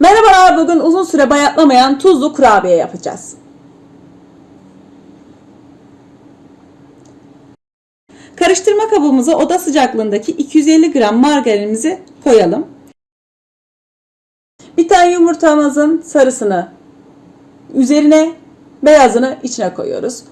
Merhabalar bugün uzun süre bayatlamayan tuzlu kurabiye yapacağız. Karıştırma kabımıza oda sıcaklığındaki 250 gram margarinimizi koyalım. Bir tane yumurtamızın sarısını üzerine beyazını içine koyuyoruz.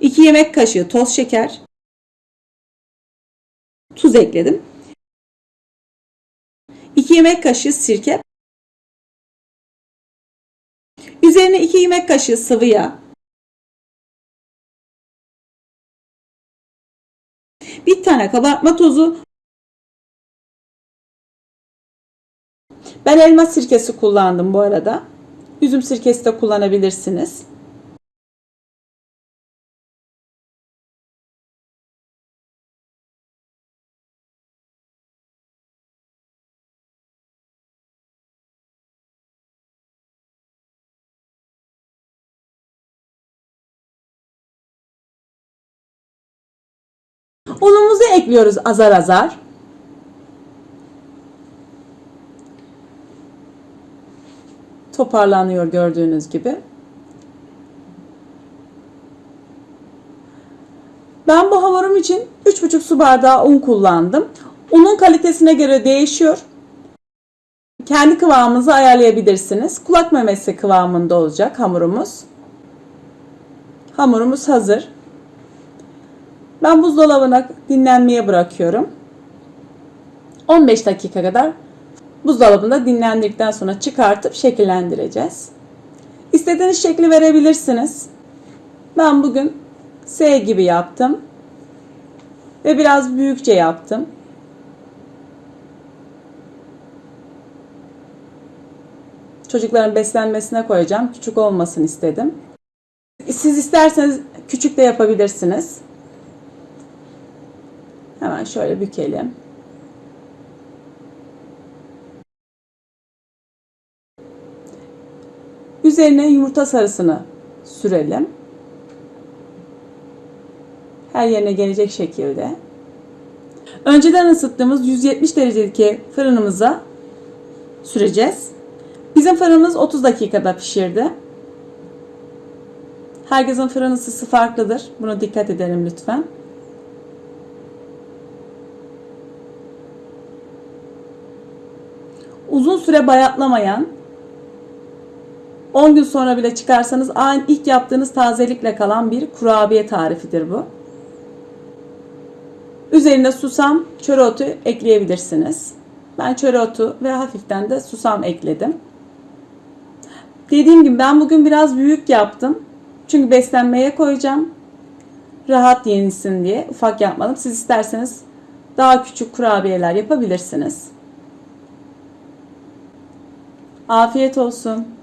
İki yemek kaşığı toz şeker, tuz ekledim. 2 yemek kaşığı sirke. Üzerine 2 yemek kaşığı sıvı yağ. Bir tane kabartma tozu. Ben elma sirkesi kullandım bu arada. Üzüm sirkesi de kullanabilirsiniz. Unumuzu ekliyoruz azar azar. Toparlanıyor gördüğünüz gibi. Ben bu hamurum için 3,5 su bardağı un kullandım. Unun kalitesine göre değişiyor. Kendi kıvamınızı ayarlayabilirsiniz. Kulak memesi kıvamında olacak hamurumuz. Hamurumuz hazır. Ben buzdolabına dinlenmeye bırakıyorum. 15 dakika kadar buzdolabında dinlendirdikten sonra çıkartıp şekillendireceğiz. İstediğiniz şekli verebilirsiniz. Ben bugün S gibi yaptım. Ve biraz büyükçe yaptım. Çocukların beslenmesine koyacağım. Küçük olmasın istedim. Siz isterseniz küçük de yapabilirsiniz. Hemen şöyle bükelim. Üzerine yumurta sarısını sürelim. Her yerine gelecek şekilde. Önceden ısıttığımız 170 derecedeki fırınımıza süreceğiz. Bizim fırınımız 30 dakikada pişirdi. Herkesin fırın ısısı farklıdır. Buna dikkat edelim lütfen. Uzun süre bayatlamayan 10 gün sonra bile çıkarsanız aynı ilk yaptığınız tazelikle kalan bir kurabiye tarifidir bu. Üzerine susam, çöreotu ekleyebilirsiniz. Ben çöreotu ve hafiften de susam ekledim. Dediğim gibi ben bugün biraz büyük yaptım. Çünkü beslenmeye koyacağım. Rahat yenilsin diye ufak yapmadım. Siz isterseniz daha küçük kurabiyeler yapabilirsiniz. Afiyet olsun.